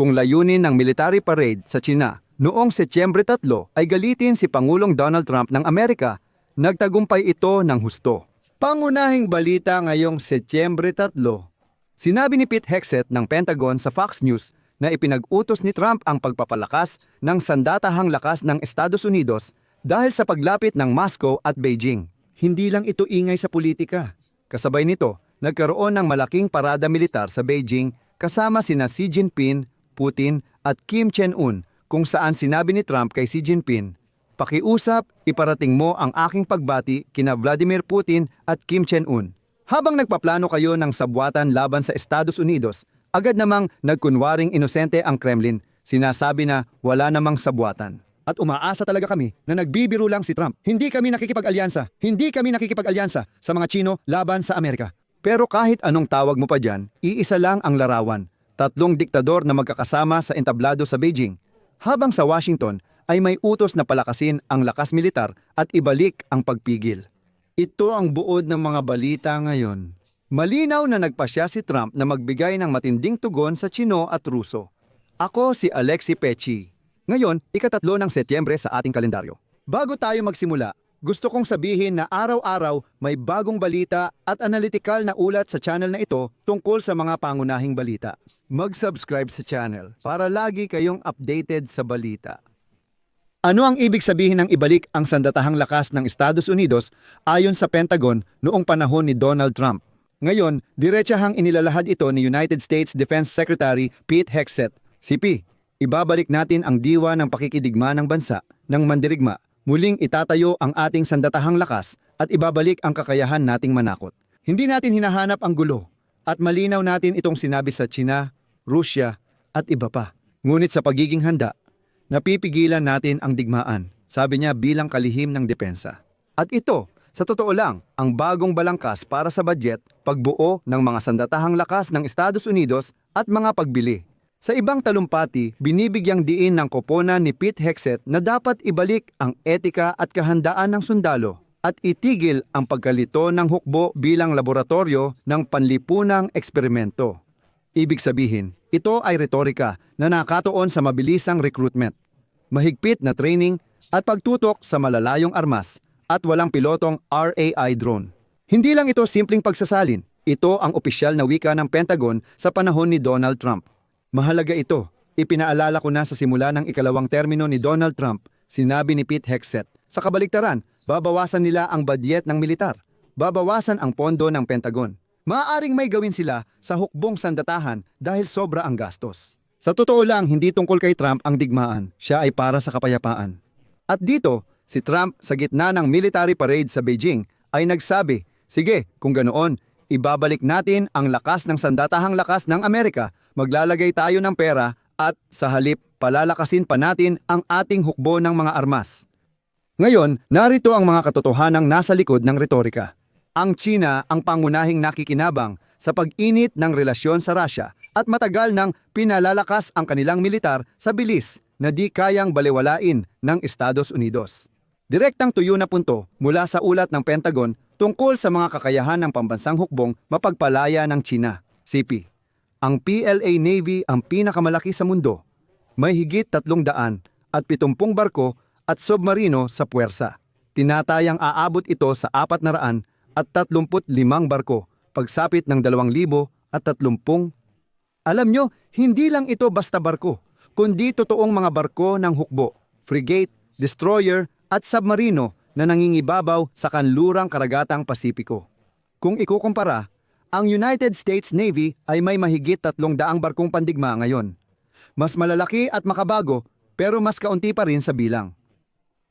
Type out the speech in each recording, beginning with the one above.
kung layunin ng military parade sa China noong Setyembre 3 ay galitin si Pangulong Donald Trump ng Amerika, nagtagumpay ito ng husto. Pangunahing balita ngayong Setyembre 3, sinabi ni Pete Hegseth ng Pentagon sa Fox News na ipinag-utos ni Trump ang pagpapalakas ng sandatahang lakas ng Estados Unidos dahil sa paglapit ng Moscow at Beijing. Hindi lang ito ingay sa politika. Kasabay nito, nagkaroon ng malaking parada militar sa Beijing kasama sina Xi Jinping, Putin at Kim Jong-un kung saan sinabi ni Trump kay Xi Jinping, Pakiusap, iparating mo ang aking pagbati kina Vladimir Putin at Kim Jong-un. Habang nagpaplano kayo ng sabwatan laban sa Estados Unidos, agad namang nagkunwaring inosente ang Kremlin. Sinasabi na wala namang sabwatan. At umaasa talaga kami na nagbibiro lang si Trump. Hindi kami nakikipag-alyansa. Hindi kami nakikipag-alyansa sa mga Chino laban sa Amerika. Pero kahit anong tawag mo pa dyan, iisa lang ang larawan. Tatlong diktador na magkakasama sa entablado sa Beijing. Habang sa Washington ay may utos na palakasin ang lakas militar at ibalik ang pagpigil. Ito ang buod ng mga balita ngayon. Malinaw na nagpasya si Trump na magbigay ng matinding tugon sa Chino at Ruso. Ako si Alexi Pechi. Ngayon, ikatatlo ng Setyembre sa ating kalendaryo. Bago tayo magsimula, gusto kong sabihin na araw-araw may bagong balita at analytical na ulat sa channel na ito tungkol sa mga pangunahing balita. Mag-subscribe sa channel para lagi kayong updated sa balita. Ano ang ibig sabihin ng ibalik ang sandatahang lakas ng Estados Unidos ayon sa Pentagon noong panahon ni Donald Trump? Ngayon, diretsahang inilalahad ito ni United States Defense Secretary Pete Hegseth. CP, ibabalik natin ang diwa ng pakikidigma ng bansa ng mandirigma. Muling itatayo ang ating sandatahang lakas at ibabalik ang kakayahan nating manakot. Hindi natin hinahanap ang gulo at malinaw natin itong sinabi sa China, Rusya at iba pa. Ngunit sa pagiging handa, napipigilan natin ang digmaan, sabi niya bilang kalihim ng depensa. At ito, sa totoo lang, ang bagong balangkas para sa budget, pagbuo ng mga sandatahang lakas ng Estados Unidos at mga pagbili. Sa ibang talumpati, binibigyang diin ng koponan ni Pete Hegseth na dapat ibalik ang etika at kahandaan ng sundalo at itigil ang pagkalito ng hukbo bilang laboratorio ng panlipunang eksperimento. Ibig sabihin, ito ay retorika na nakatuon sa mabilisang recruitment, mahigpit na training at pagtutok sa malalayong armas at walang pilotong RAI drone. Hindi lang ito simpleng pagsasalin, ito ang opisyal na wika ng Pentagon sa panahon ni Donald Trump. Mahalaga ito. Ipinaalala ko na sa simula ng ikalawang termino ni Donald Trump, sinabi ni Pete Hegseth. Sa kabaliktaran, babawasan nila ang budget ng militar. Babawasan ang pondo ng Pentagon. Maaaring may gawin sila sa hukbong sandatahan dahil sobra ang gastos. Sa totoo lang, hindi tungkol kay Trump ang digmaan. Siya ay para sa kapayapaan. At dito, si Trump sa gitna ng military parade sa Beijing ay nagsabi, Sige, kung ganoon, ibabalik natin ang lakas ng sandatahang lakas ng Amerika, maglalagay tayo ng pera at sa halip palalakasin pa natin ang ating hukbo ng mga armas. Ngayon, narito ang mga katotohanang nasa likod ng retorika. Ang China ang pangunahing nakikinabang sa pag-init ng relasyon sa Russia at matagal nang pinalalakas ang kanilang militar sa bilis na di kayang baliwalain ng Estados Unidos. Direktang tuyo na punto mula sa ulat ng Pentagon tungkol sa mga kakayahan ng pambansang hukbong mapagpalaya ng China, CP. Ang PLA Navy ang pinakamalaki sa mundo. May higit 300 at 70 barko at submarino sa puwersa. Tinatayang aabot ito sa 400 at 35 barko pagsapit ng 2,000 at 30. Alam nyo, hindi lang ito basta barko, kundi totoong mga barko ng hukbo, frigate, destroyer at submarino na nangingibabaw sa kanlurang karagatang Pasipiko. Kung ikukumpara, ang United States Navy ay may mahigit 300 barkong pandigma ngayon. Mas malalaki at makabago pero mas kaunti pa rin sa bilang.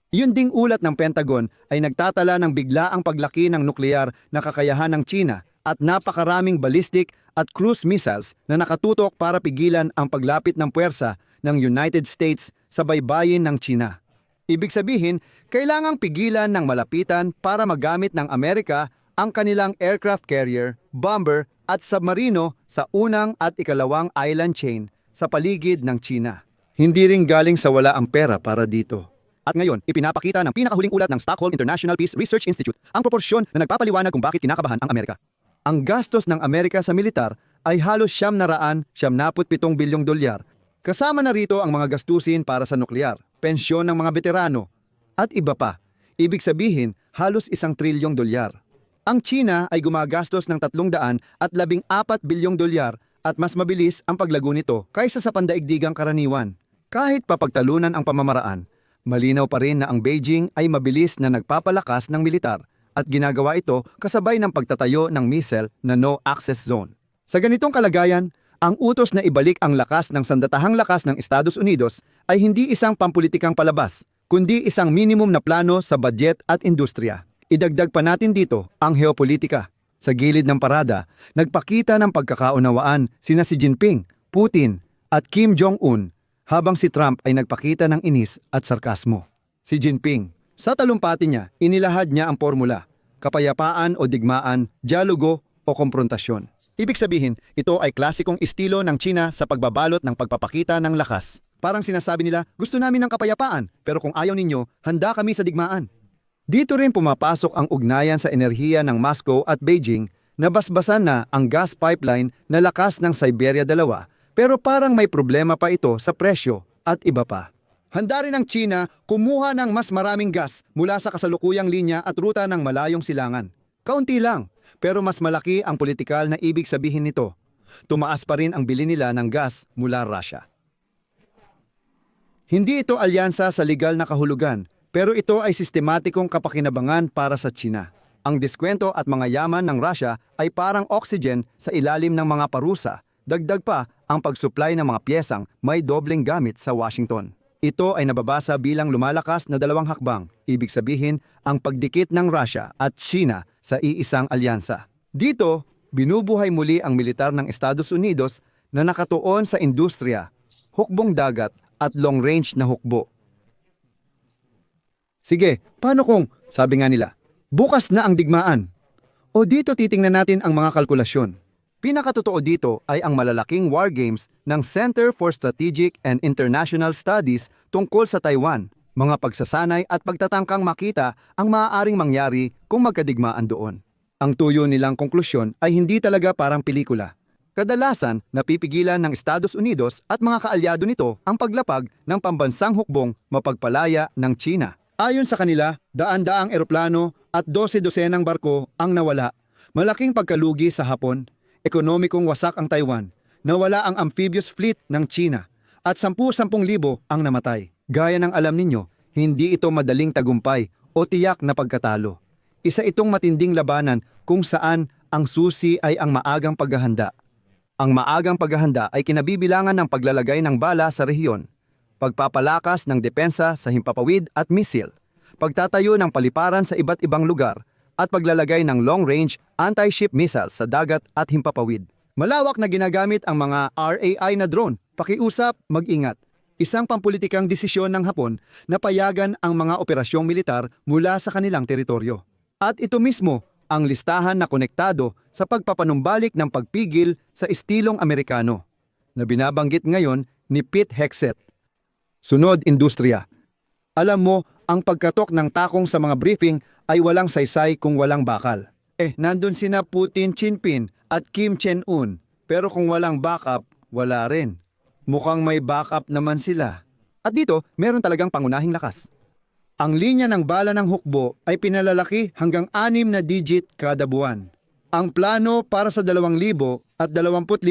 Yun ding ulat ng Pentagon ay nagtatala ng biglaang paglaki ng nuklear na kakayahan ng China at napakaraming ballistic at cruise missiles na nakatutok para pigilan ang paglapit ng puwersa ng United States sa baybayin ng China. Ibig sabihin, kailangang pigilan ng malapitan para magamit ng Amerika ang kanilang aircraft carrier, bomber at submarino sa unang at ikalawang island chain sa paligid ng China. Hindi rin galing sa wala ang pera para dito. At ngayon, ipinapakita ng pinakahuling ulat ng Stockholm International Peace Research Institute ang proporsyon na nagpapaliwanag kung bakit kinakabahan ang Amerika. Ang gastos ng Amerika sa militar ay halos siyam na raan, siyam naput pitong bilyong dolyar. Kasama na rito ang mga gastusin para sa nuklear, pensyon ng mga veterano, at iba pa. Ibig sabihin, halos isang trilyong dolyar. Ang China ay gumagastos ng 300 at 14 bilyong dolyar at mas mabilis ang paglago nito kaysa sa pandaigdigang karaniwan. Kahit papagtalunan ang pamamaraan, malinaw pa rin na ang Beijing ay mabilis na nagpapalakas ng militar at ginagawa ito kasabay ng pagtatayo ng missile na no-access zone. Sa ganitong kalagayan, ang utos na ibalik ang lakas ng sandatahang lakas ng Estados Unidos ay hindi isang pampulitikang palabas, kundi isang minimum na plano sa budget at industriya. Idagdag pa natin dito ang geopolitika. Sa gilid ng parada, nagpakita ng pagkakaunawaan sina si Jinping, Putin at Kim Jong-un habang si Trump ay nagpakita ng inis at sarkasmo. Si Jinping, sa talumpati niya, inilahad niya ang formula, kapayapaan o digmaan, dialogo o komprontasyon. Ibig sabihin, ito ay klasikong estilo ng China sa pagbabalot ng pagpapakita ng lakas. Parang sinasabi nila, gusto namin ng kapayapaan, pero kung ayaw ninyo, handa kami sa digmaan. Dito rin pumapasok ang ugnayan sa enerhiya ng Moscow at Beijing na basbasan na ang gas pipeline na lakas ng Siberia dalawa pero parang may problema pa ito sa presyo at iba pa. Handa rin ang China kumuha ng mas maraming gas mula sa kasalukuyang linya at ruta ng malayong silangan. Kaunti lang, pero mas malaki ang politikal na ibig sabihin nito. Tumaas pa rin ang bili nila ng gas mula Russia. Hindi ito alyansa sa legal na kahulugan, pero ito ay sistematikong kapakinabangan para sa China. Ang diskwento at mga yaman ng Russia ay parang oxygen sa ilalim ng mga parusa. Dagdag pa ang pag-supply ng mga piyesang may dobleng gamit sa Washington. Ito ay nababasa bilang lumalakas na dalawang hakbang, ibig sabihin ang pagdikit ng Russia at China sa iisang alyansa. Dito, binubuhay muli ang militar ng Estados Unidos na nakatuon sa industriya, hukbong dagat at long-range na hukbo. Sige, paano kung, sabi nga nila, bukas na ang digmaan? O dito titingnan natin ang mga kalkulasyon. Pinakatotoo dito ay ang malalaking war games ng Center for Strategic and International Studies tungkol sa Taiwan, mga pagsasanay at pagtatangkang makita ang maaaring mangyari kung magkadigmaan doon. Ang tuyo nilang konklusyon ay hindi talaga parang pelikula. Kadalasan, napipigilan ng Estados Unidos at mga kaalyado nito ang paglapag ng pambansang hukbong mapagpalaya ng China. Ayon sa kanila, daan-daang eroplano at 12-dosenang barko ang nawala. Malaking pagkalugi sa Hapon, ekonomikong wasak ang Taiwan, nawala ang amphibious fleet ng China, at 10-10,000 ang namatay. Gaya ng alam ninyo, hindi ito madaling tagumpay o tiyak na pagkatalo. Isa itong matinding labanan kung saan ang susi ay ang maagang paghahanda. Ang maagang paghahanda ay kinabibilangan ng paglalagay ng bala sa rehiyon, pagpapalakas ng depensa sa himpapawid at misil, pagtatayo ng paliparan sa iba't ibang lugar, at paglalagay ng long-range anti-ship missiles sa dagat at himpapawid. Malawak na ginagamit ang mga RAI na drone. Pakiusap, mag-ingat. Isang pampulitikang desisyon ng Hapon na payagan ang mga operasyong militar mula sa kanilang teritoryo. At ito mismo ang listahan na konektado sa pagpapanumbalik ng pagpigil sa estilong Amerikano na binabanggit ngayon ni Pete Hexet. Sunod, industriya. Alam mo, ang pagkatok ng takong sa mga briefing ay walang saysay kung walang bakal. Eh, nandun sina Putin Jinping at Kim Chen-un. Pero kung walang backup, wala rin. Mukhang may backup naman sila. At dito, meron talagang pangunahing lakas. Ang linya ng bala ng hukbo ay pinalalaki hanggang anim na digit kada buwan. Ang plano para sa 2,000 at 25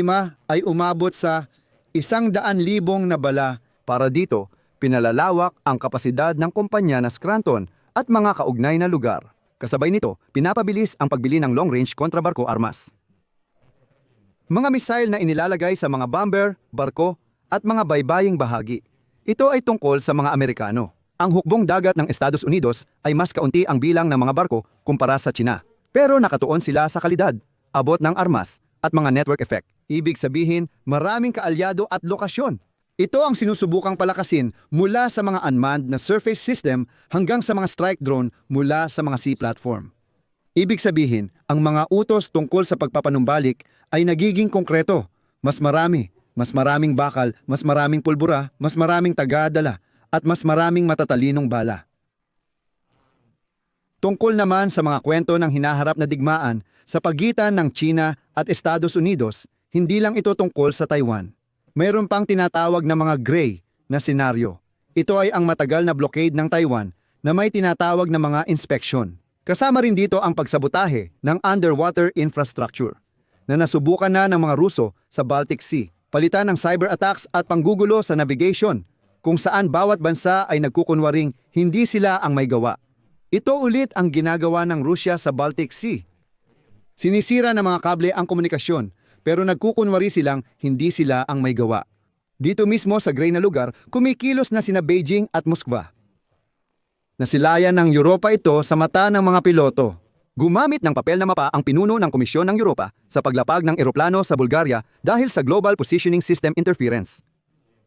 ay umabot sa isang daan libong na bala. Para dito, pinalalawak ang kapasidad ng kumpanya na Scranton at mga kaugnay na lugar. Kasabay nito, pinapabilis ang pagbili ng long-range kontrabarko armas. Mga misail na inilalagay sa mga bomber, barko, at mga baybaying bahagi. Ito ay tungkol sa mga Amerikano. Ang hukbong dagat ng Estados Unidos ay mas kaunti ang bilang ng mga barko kumpara sa China. Pero nakatuon sila sa kalidad, abot ng armas, at mga network effect. Ibig sabihin, maraming kaalyado at lokasyon. Ito ang sinusubukang palakasin mula sa mga unmanned na surface system hanggang sa mga strike drone mula sa mga sea platform. Ibig sabihin, ang mga utos tungkol sa pagpapanumbalik ay nagiging konkreto. Mas marami, mas maraming bakal, mas maraming pulbura, mas maraming tagadala, at mas maraming matatalinong bala. Tungkol naman sa mga kwento ng hinaharap na digmaan sa pagitan ng China at Estados Unidos, hindi lang ito tungkol sa Taiwan. Mayroon pang tinatawag na mga gray na senaryo. Ito ay ang matagal na blockade ng Taiwan na may tinatawag na mga inspection. Kasama rin dito ang pagsabotahe ng underwater infrastructure na nasubukan na ng mga Ruso sa Baltic Sea, palitan ng cyber attacks at panggugulo sa navigation kung saan bawat bansa ay nagkukunwaring hindi sila ang may gawa. Ito ulit ang ginagawa ng Rusya sa Baltic Sea. Sinisira ng mga kable ang komunikasyon pero nagkukunwari silang hindi sila ang may gawa. Dito mismo sa gray na lugar, kumikilos na sina Beijing at Moskva. Nasilayan ng Europa ito sa mata ng mga piloto. Gumamit ng papel na mapa ang pinuno ng Komisyon ng Europa sa paglapag ng eroplano sa Bulgaria dahil sa Global Positioning System Interference.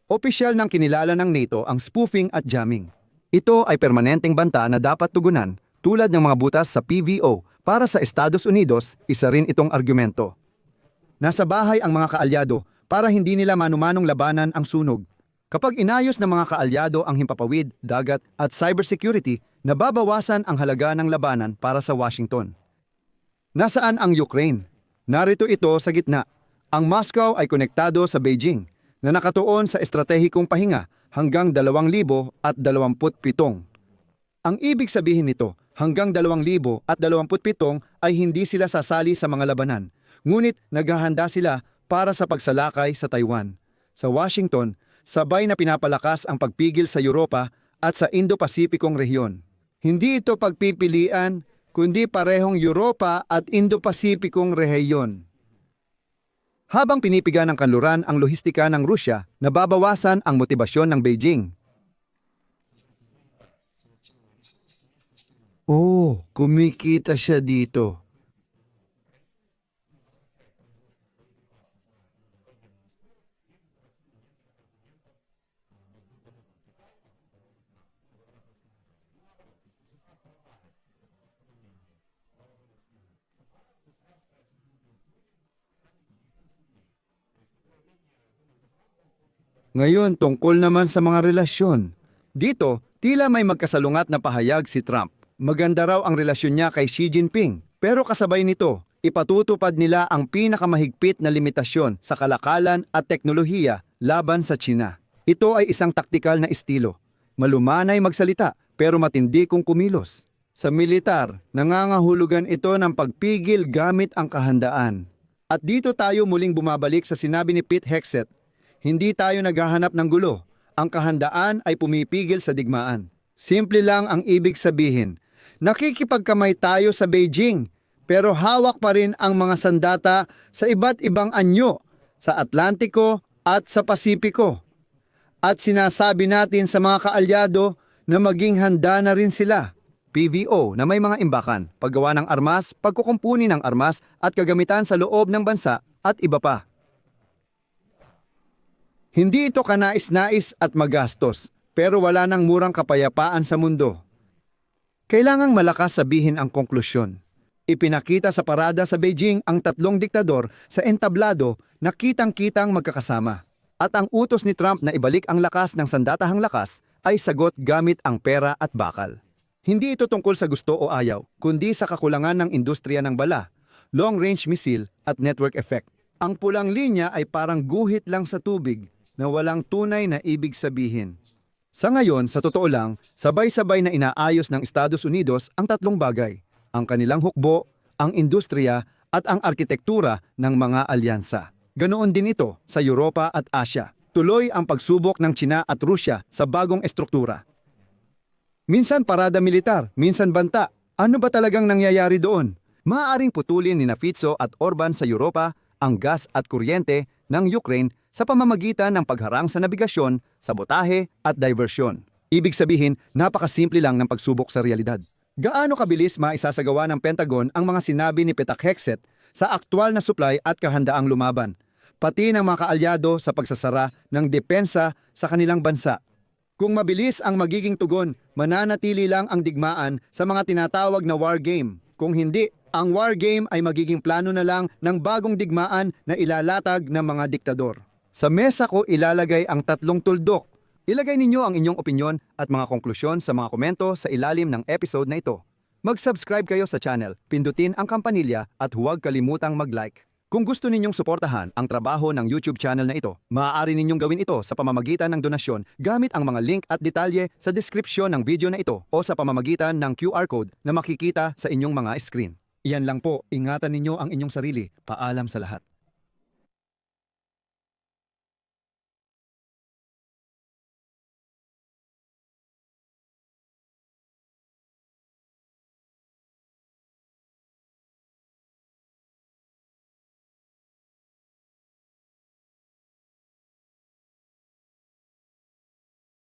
Opisyal ng kinilala ng NATO ang spoofing at jamming. Ito ay permanenteng banta na dapat tugunan tulad ng mga butas sa PVO para sa Estados Unidos, isa rin itong argumento. Nasa bahay ang mga kaalyado para hindi nila manumanong labanan ang sunog. Kapag inayos ng mga kaalyado ang himpapawid, dagat at cybersecurity, nababawasan ang halaga ng labanan para sa Washington. Nasaan ang Ukraine? Narito ito sa gitna. Ang Moscow ay konektado sa Beijing na nakatuon sa estratehikong pahinga hanggang 2027. Ang ibig sabihin nito, hanggang 2027 ay hindi sila sasali sa mga labanan, ngunit naghahanda sila para sa pagsalakay sa Taiwan. Sa Washington, sabay na pinapalakas ang pagpigil sa Europa at sa Indo-Pasipikong rehiyon. Hindi ito pagpipilian, kundi parehong Europa at Indo-Pasipikong rehiyon. Habang pinipiga ng kanluran ang lohistika ng Rusya, nababawasan ang motibasyon ng Beijing. Oh, kumikita siya dito. Ngayon, tungkol naman sa mga relasyon. Dito, tila may magkasalungat na pahayag si Trump. Maganda raw ang relasyon niya kay Xi Jinping. Pero kasabay nito, ipatutupad nila ang pinakamahigpit na limitasyon sa kalakalan at teknolohiya laban sa China. Ito ay isang taktikal na estilo. Malumanay magsalita pero matindi kung kumilos. Sa militar, nangangahulugan ito ng pagpigil gamit ang kahandaan. At dito tayo muling bumabalik sa sinabi ni Pete Hexet hindi tayo naghahanap ng gulo. Ang kahandaan ay pumipigil sa digmaan. Simple lang ang ibig sabihin. Nakikipagkamay tayo sa Beijing, pero hawak pa rin ang mga sandata sa iba't ibang anyo sa Atlantiko at sa Pasipiko. At sinasabi natin sa mga kaalyado na maging handa na rin sila. PVO na may mga imbakan, paggawa ng armas, pagkukumpuni ng armas at kagamitan sa loob ng bansa at iba pa. Hindi ito kanais-nais at magastos, pero wala nang murang kapayapaan sa mundo. Kailangang malakas sabihin ang konklusyon. Ipinakita sa parada sa Beijing ang tatlong diktador sa entablado na kitang-kitang magkakasama. At ang utos ni Trump na ibalik ang lakas ng sandatahang lakas ay sagot gamit ang pera at bakal. Hindi ito tungkol sa gusto o ayaw, kundi sa kakulangan ng industriya ng bala, long-range missile at network effect. Ang pulang linya ay parang guhit lang sa tubig na walang tunay na ibig sabihin. Sa ngayon, sa totoo lang, sabay-sabay na inaayos ng Estados Unidos ang tatlong bagay, ang kanilang hukbo, ang industriya at ang arkitektura ng mga alyansa. Ganoon din ito sa Europa at Asya. Tuloy ang pagsubok ng China at Rusya sa bagong estruktura. Minsan parada militar, minsan banta. Ano ba talagang nangyayari doon? Maaaring putulin ni Fitzo at Orban sa Europa ang gas at kuryente ng Ukraine sa pamamagitan ng pagharang sa nabigasyon, sabotahe at diversyon. Ibig sabihin, napakasimple lang ng pagsubok sa realidad. Gaano kabilis maisasagawa ng Pentagon ang mga sinabi ni Petak Hexet sa aktwal na supply at kahandaang lumaban, pati ng mga kaalyado sa pagsasara ng depensa sa kanilang bansa. Kung mabilis ang magiging tugon, mananatili lang ang digmaan sa mga tinatawag na war game. Kung hindi, ang war game ay magiging plano na lang ng bagong digmaan na ilalatag ng mga diktador. Sa mesa ko ilalagay ang tatlong tuldok. Ilagay ninyo ang inyong opinyon at mga konklusyon sa mga komento sa ilalim ng episode na ito. Mag-subscribe kayo sa channel, pindutin ang kampanilya at huwag kalimutang mag-like. Kung gusto ninyong suportahan ang trabaho ng YouTube channel na ito, maaari ninyong gawin ito sa pamamagitan ng donasyon gamit ang mga link at detalye sa description ng video na ito o sa pamamagitan ng QR code na makikita sa inyong mga screen. Iyan lang po, ingatan ninyo ang inyong sarili. Paalam sa lahat.